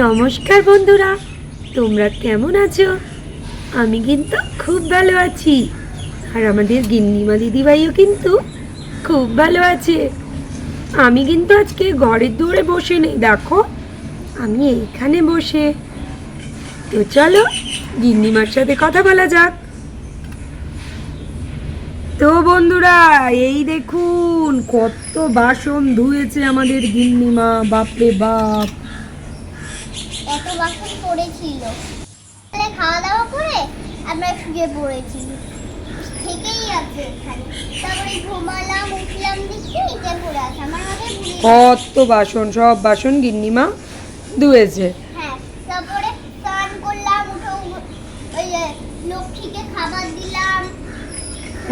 নমস্কার বন্ধুরা, তোমরা কেমন আছো? আমি কিন্তু খুব ভালো আছি। আর আমাদের গিন্নিমা দিদিভাইও কিন্তু খুব ভালো আছে। আমি কিন্তু আজকে ঘরের দৌড়ে বসে নেই, দেখো, আমি এইখানে বসে। তো চলো, গিন্নিমার সাথে কথা বলা যাক। তো বন্ধুরা, এই দেখুন, কত বাসন ধুয়েছে আমাদের গিন্নিমা, বাপরে বাপ। এত বাসন পড়েছিল। তাহলে খাওয়া দাওয়া করে আমরা শুয়ে পড়েছি। থেকেই আছে এখানে। তারপরে ঘুমালাম উঠলাম দেখছি এটা পড়ে আছে। আমার মাথায় কত বাসন সব বাসন গিন্নিমা ধুয়েছে। হ্যাঁ তারপরে স্নান করলাম উঠে ওই লক্ষ্মীকে খাবার দিলাম।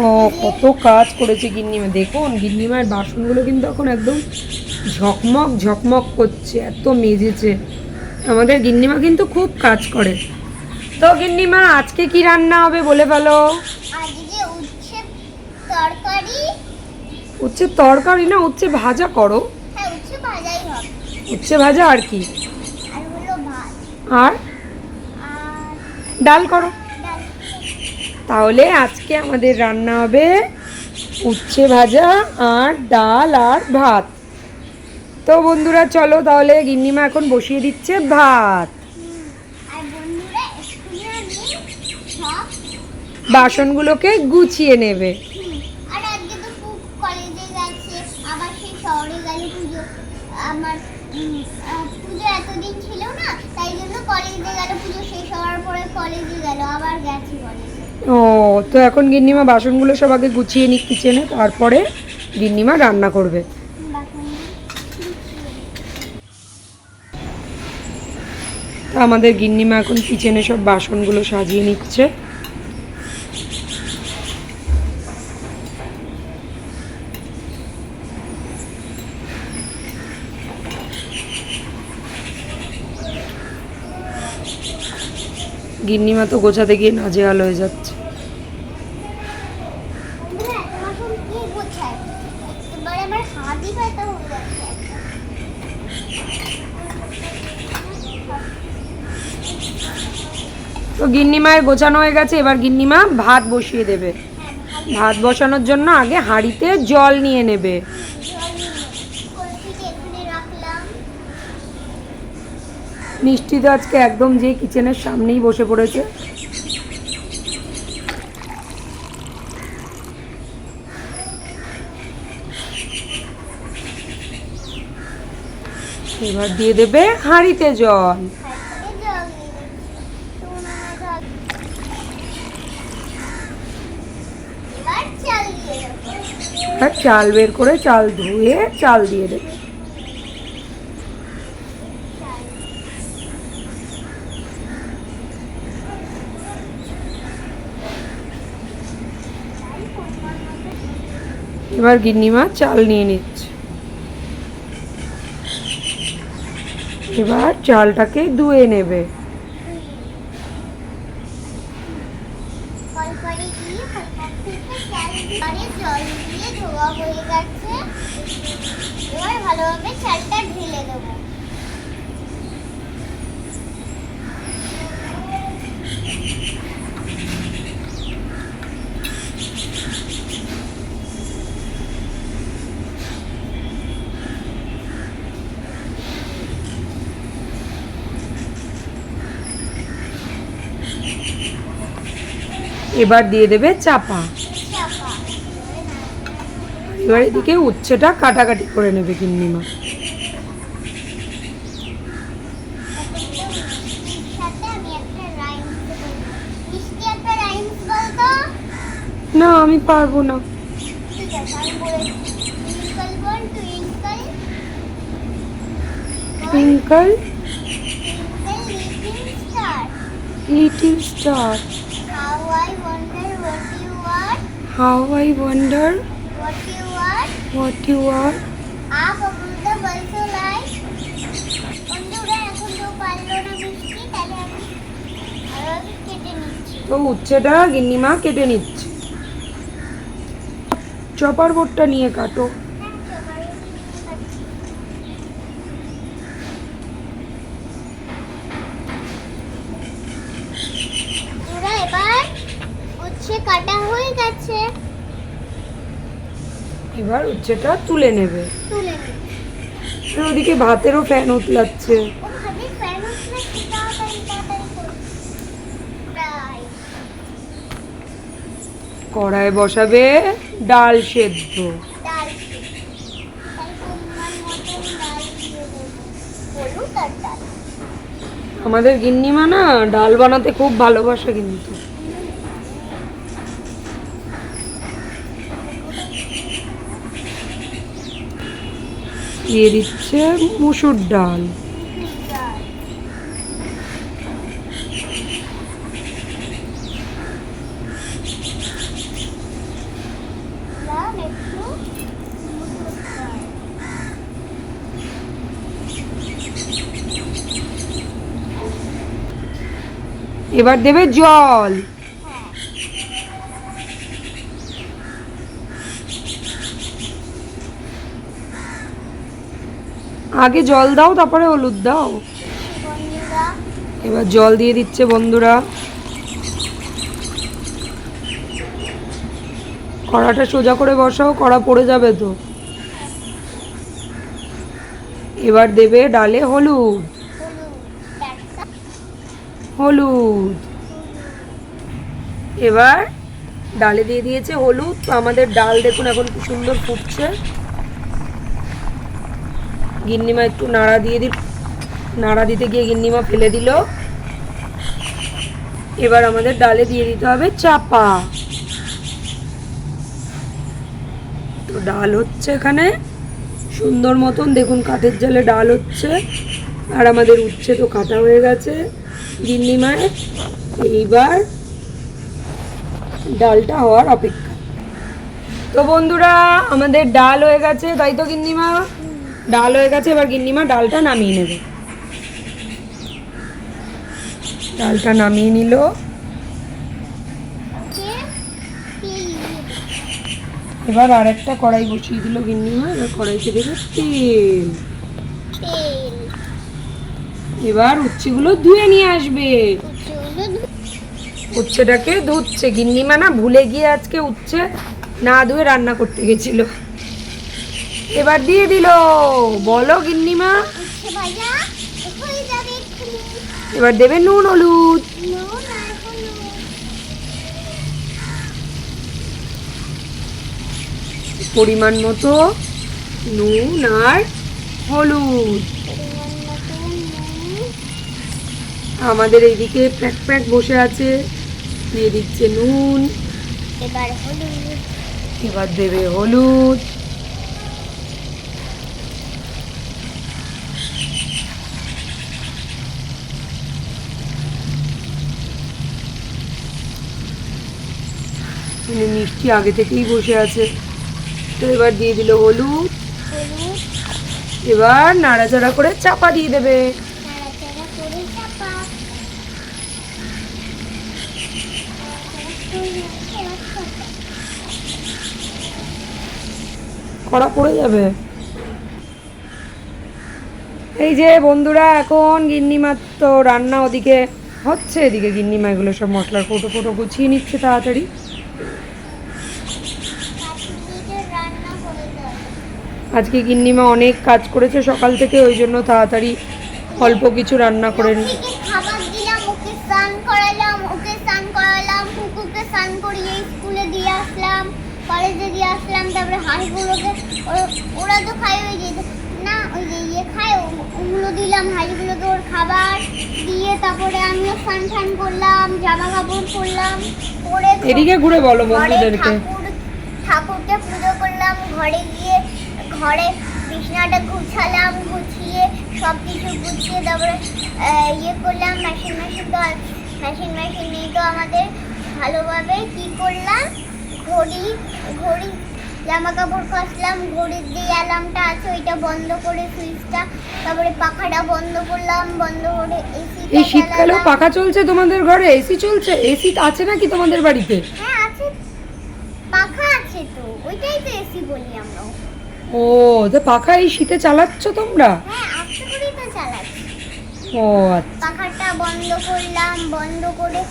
ও কত কাজ করেছে গিন্নিমা। দেখুন গিন্নিমার বাসনগুলো কিন্তু এখন একদম ঝকমক ঝকমক করছে এত মেজেছে। আমাদের গিন্নিমা কিন্তু খুব কাজ করে। তো গিন্নিমা আজকে কি রান্না হবে বলে ফেলো? উচ্ছে তরকারি। না উচ্ছে ভাজা করো। হ্যাঁ উচ্ছে ভাজা আর কি? আর ডাল করো। তাহলে আজকে আমাদের রান্না হবে উচ্ছে ভাজা আর ডাল আর ভাত। তো বন্ধুরা চলো তাহলে গিন্নিমা এখন বসিয়ে দিচ্ছে ভাত। বাসনগুলোকে গুছিয়ে নেবে। হুম, আর আজকে তো খুব কলেজে গেছে আবার সেই শহরে গেল পুজো আমার পুজো এতদিন ছিল না তাই জন্য কলেজে গেল পুজো শেষ হওয়ার পরে কলেজে গেল আবার গেছে কলেজে। ও তো এখন গিন্নিমা বাসনগুলো সব আগে গুছিয়ে নিক কিচেনে তারপরে গিন্নিমা রান্না করবে তো আমাদের গিন্নিমা এখন কিচেনে সব বাসনগুলো সাজিয়ে নিচ্ছে। গিন্নিমা তো গোছাতে গিয়ে নাজেহাল হয়ে যাচ্ছে বন্ধুরা এত বাসন কে গোছায় এবারে আমার হাতই ব্যথা হয়ে যাচ্ছে তো গিন্নিমায়ের গোছানো হয়ে গেছে, এবার গিন্নিমা ভাত বসিয়ে দেবে। ভাত বসানোর জন্য আগে হাঁড়িতে জল নিয়ে নেবে। মিষ্টি তো আজকে একদম যে কিচেনের সামনেই বসে পড়েছে। এবার দিয়ে দেবে হাঁড়িতে জল হাতে জল দিয়ে দিচ্ছি। সোনা জল। এবার চাল দিয়ে আর চাল বের করে চাল ধুয়ে চাল দিয়ে দেবে। এবার গিন্নিমা চাল নিয়ে নিচ্ছে। এবার চালটাকে ধুয়ে নেবে। জল ধোয়া হয়ে এবার ভালোভাবে চালটা ঢেলে দেবো এবার দিয়ে দেবে চাপা। এবার এদিকে উচ্ছেটা কাটাকাটি করে নেবে বলতো না আমি পারব না। Twinkle little star little star how I wonder what you are how I wonder what you up the বলসো like বন্ধুরা এখন তো পারল না মিষ্টি তাহলে আমি আমি কেটে নিচ্ছি তো উচ্ছেটা গিন্নিমা কেটে নিচ্ছে চপার বোর্ডটা নিয়ে কাটো হ্যাঁ, সবাই কাটা হয়ে গেছে এবার উচ্ছেটা তুলে নেবে। ওদিকে ভাতেরও ফ্যান উতলাচ্ছে। ও ভাবি ফ্যান উঠলে কি তাড়াতাড়ি তাড়াতাড়ি করে প্রায় কড়ায় বসাবে, ডাল সেদ্ধ। আমাদের গিন্নিমা না ডাল বানাতে খুব ভালোবাসে কিন্তু। দিয়ে দিচ্ছে মুসুর ডাল। এবার দেবে জল। আগে জল দাও, তারপরে হলুদ দাও। এবার জল দিয়ে দিচ্ছে বন্ধুরা। কড়াটা সোজা করে বসাও, কড়া পড়ে যাবে তো। এবার দেবে ডালে হলুদ। হলুদ। এবার ডালে দিয়ে দিয়েছে হলুদ। তো আমাদের ডাল দেখুন এখন কি সুন্দর ফুটছে। গিন্নিমা একটু নাড়া দিয়ে দিল, নাড়া দিতে গিয়ে গিন্নিমা ফেলে দিল। এবার আমাদের ডালে দিয়ে দিতে হবে চাপা। তো ডাল হচ্ছে এখানে, সুন্দর মতন দেখুন কাঠের জালে ডাল হচ্ছে, আর আমাদের উচ্ছে তো কাটা হয়ে গেছে গিন্নিমায় এইবার ডালটা হওয়ার অপেক্ষা। তো বন্ধুরা, আমাদের ডাল হয়ে গেছে, তাই তো গিন্নিমা? ডাল হয়ে গেছে, এবার গিন্নিমা ডালটা নামিয়ে নেবে। ডালটা নামিয়ে নিল। এবার আরেকটা কড়াই বসিয়ে দিল গিন্নিমা, এবার কড়াইতে দেবে তেল। এবার উচ্ছেগুলো ধুয়ে নিয়ে আসবে। উচ্ছেটাকে ধুচ্ছে। গিন্নিমা না ভুলে গিয়ে আজকে উচ্ছে না ধুয়ে রান্না করতে গেছিল। এবার দিয়ে দিল। বলো গিন্নিমা। এবার দেবে নুন হলুদ। পরিমাণ মতো নুন আর হলুদ। আমাদের এইদিকে প্যাক প্যাক বসে আছে। দিয়ে দিচ্ছে নুন। এবার হলুদ। এবার দেবে হলুদ। মানে মিষ্টি আগে থেকেই বসে আছে। তো এবার দিয়ে দিল হলুদ। এবার নাড়াচাড়া করে চাপা দিয়ে দেবে। কড়া পড়ে যাবে। এই যে বন্ধুরা এখন গিন্নিমার তো রান্না ওদিকে হচ্ছে। এদিকে গিন্নিমা এগুলো সব মশলার ফটো ফটো গুছিয়ে নিচ্ছে তাড়াতাড়ি কাশ্মীরে রান্না করে দেয় আজকে গিন্নিমা অনেক কাজ করেছে সকাল থেকে ওই জন্য তাড়াতাড়ি অল্প কিছু রান্না করে নি। খাবার দিলাম ওকে স্নান করালাম ওকে স্নান করালাম কুকুরকে স্নান করিয়ে স্কুলে দিয়ে আসলাম কলেজে দিয়ে আসলাম তারপরে হাঁসগুলোকে ওরা তো খায় ওই যে না ওই যে ইয়ে খায় ওগুলো দিলাম হাঁসগুলোকে ওর খাবার দিয়ে তারপরে আমিও স্নান করলাম জামা কাপড় পরলাম পরে এদিকে ঘুরে বলো বন্ধুদেরকে। ঠাকুরকে পুজো করলাম ঘরে গিয়ে ঘরে বিছনাটা গুছালাম গুছিয়ে সব কিছু গুছিয়ে তারপরে ইয়ে করলাম মেশিন মেশিন তো মেশিন মেশিন নেই তো আমাদের। ভালোভাবে কি করলাম? ঘড়ি ঘড়ি জামা কাপড় কাচলাম ঘড়ির যে অ্যালার্মটা আছে ওইটা বন্ধ করে সুইচটা তারপরে পাখাটা বন্ধ করলাম বন্ধ করে এসি এই শীতকালেও পাখা চলছে তোমাদের ঘরে? এসি চলছে? এসি আছে নাকি তোমাদের বাড়িতে? হ্যাঁ আছে। পাখা আছে তো ওইটাই তো এসি বলি আমরা। ও তো পাখা এই শীতে চালাচ্ছ তোমরা? হ্যাঁ ও আচ্ছা। পাখাটা বন্ধ করলাম বন্ধ করে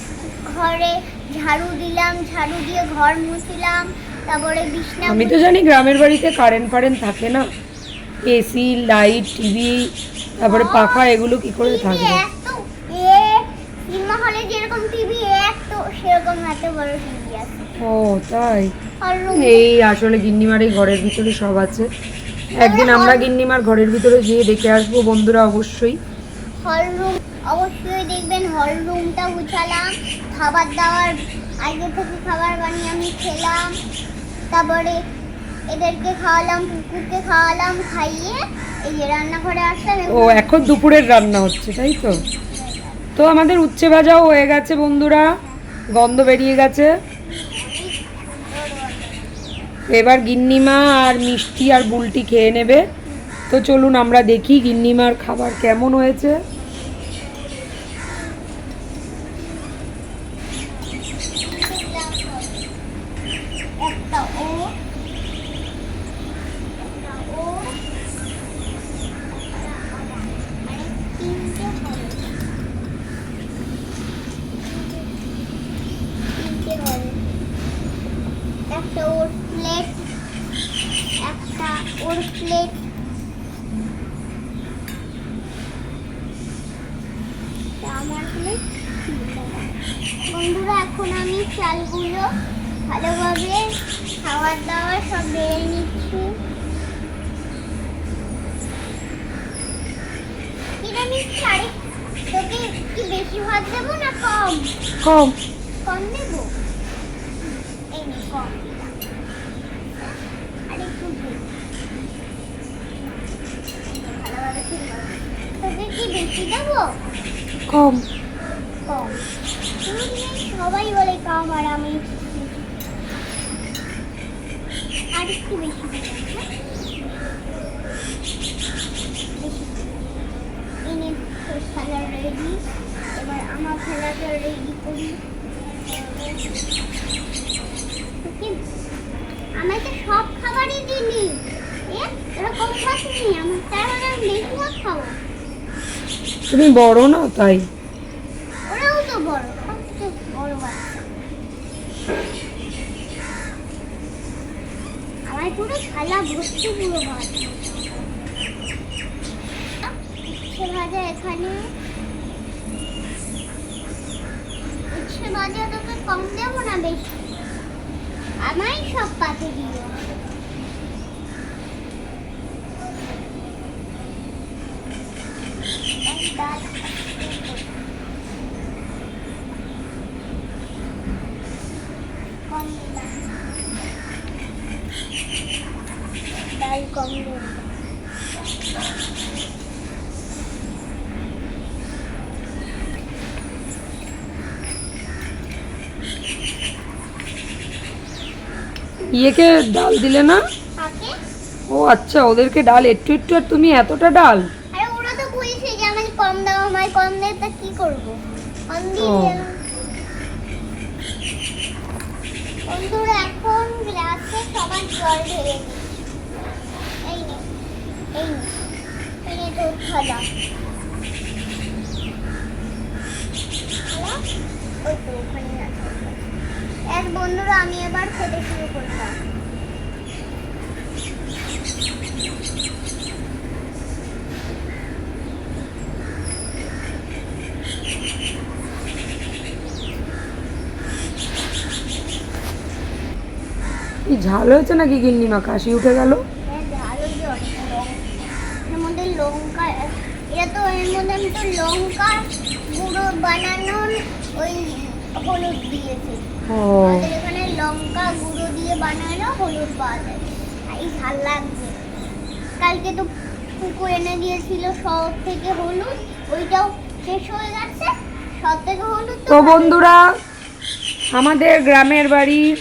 ঘরে ঝাড়ু দিলাম ঝাড়ু দিয়ে ঘর মুছলাম তারপরে বিছনা আমি তো জানি গ্রামের বাড়িতে কারেন্ট ফারেন্ট থাকে না। এসি লাইট টিভি তারপরে পাখা এগুলো কি করে TV থাকবে? সিনেমা হলে যেরকম টিভি এত সেরকম এত বড় টিভি আছে। ও তাই? এই আসলে গিন্নিমার এই ঘরের ভিতরে সব আছে। একদিন আমরা গিন্নিমার ঘরের ভিতরে গিয়ে দেখে আসব বন্ধুরা অবশ্যই। হল রুম অবশ্যই দেখবেন হল রুমটা গুছালাম খাবার দাবার আগে থেকে খাবার বানিয়ে আমি খেলাম তারপরে এদেরকে খাওয়ালাম কুকুরকে খাওয়ালাম খাইয়ে এই যে রান্নাঘরে আসলাম ও এখন দুপুরের রান্না হচ্ছে তাই তো? তো আমাদের উচ্ছে ভাজাও হয়ে গেছে বন্ধুরা গন্ধ বেরিয়ে গেছে। এবার গিন্নিমা আর মিষ্টি আর বুলটি খেয়ে নেবে। তো চলুন আমরা দেখি গিন্নিমার খাবার কেমন হয়েছে একটা ও একটা ও মানে তিনটে হবে তিনটে হবে একটা ওর প্লেট একটা ওর প্লেট আমার প্লেট বন্ধুরা এখন আমি চালগুলো ভালোভাবে খাওয়ার দাওয়ার সব বেড়ে নিচ্ছি। নিচ্ছি আরে তোকে কি বেশি ভাত দেবো না কম? কম। কম দেবো? এই নে কম দিলাম। আর একটু দে। এই নে, ভালোভাবে ঠিক করে। তোকে কি বেশি দেবো? কম। কম। সবাই বলে কম আর আমি আর একটু বেশি হ্যাঁ? বেশি। এই নে, তোর খেলা রেডি। এবার আমার খেলাটা রেডি করি। আমাকে সব খাবারই দিলি এ তোরা খাসনি আমার বেশি খাব। তুমি বড় না তাই? ওরাও তো বড়। আমার পুরো থালা ভর্তি পুরো ভাত উচ্ছে ভাজা এখানে উচ্ছে ভাজা তোকে কম দেবো না বেশি আমাই সব পাতে দিও কম দিলাম ডাল কম ইয়েকে ডাল দিলে না? ও আচ্ছা ওদেরকে ডাল একটু একটু আর তুমি এতটা ডাল? আরে ওরা তো বলছে যে আমাকে কম দাও আমায় কম তা কি করব? কম দিয়ে ও। দিলাম। বন্ধুরা এখন গ্লাসে সবার জল ঢেলে দিই এই নে এই নে এই নে তোর থালা থালা? ওই তো ওখানে আছে এক আমি এবার কি ঝাল হয়েছে নাকি গিন্নিমা? কাশি উঠে গেল হ্যাঁ, ঝালও যে অনেক লঙ্কা। এর মধ্যে লঙ্কা এটা তো এর মধ্যে আমি তো লঙ্কা গুঁড়ো বানানোর ওই হলুদ দিয়েছি। ও। আমাদের এখানে লঙ্কা গুঁড়ো দিয়ে বানানো হলুদ পাওয়া যায়। এই ঝাল লাগছে কালকে তো কুকুর এনে দিয়েছিল শহর থেকে হলুদ ওইটাও শেষ হয়ে গেছে। সব থেকে হলুদ তো বন্ধুরা আমাদের গ্রামের বাড়ির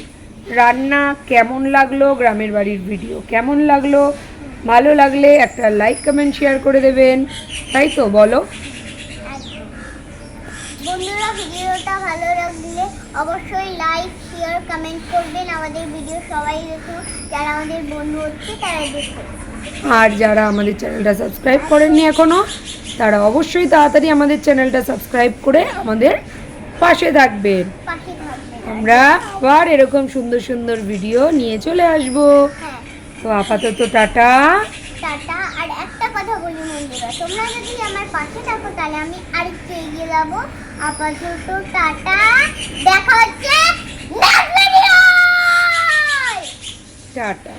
রান্না কেমন লাগল গ্রামের বাড়ির ভিডিও কেমন লাগল? ভালো লাগলে একটা লাইক কমেন্ট শেয়ার করে দেবেন। তাই তো বলো। বন্ধুরা ভিডিওটা ভালো লাগলে অবশ্যই লাইক শেয়ার কমেন্ট করবেন আমাদের ভিডিও সবাই দেখুন। যারা আমাদের বন্ধু হচ্ছে তারা দেখুন। আর যারা আমাদের চ্যানেলটা সাবস্ক্রাইব করেননি এখনও তারা অবশ্যই তাড়াতাড়ি আমাদের চ্যানেলটা সাবস্ক্রাইব করে আমাদের পাশে থাকবেন। আমরা আবার এরকম সুন্দর সুন্দর ভিডিও নিয়ে চলে আসব। হ্যাঁ। তো আপাতত টাটা। টাটা। আর একটা কথা বলি বন্ধুরা তোমরা যদি আমার পাশে থাকো তাহলে আমি আরেকটু এগিয়ে যাব। আপাতত টাটা। দেখা হচ্ছে টাটা।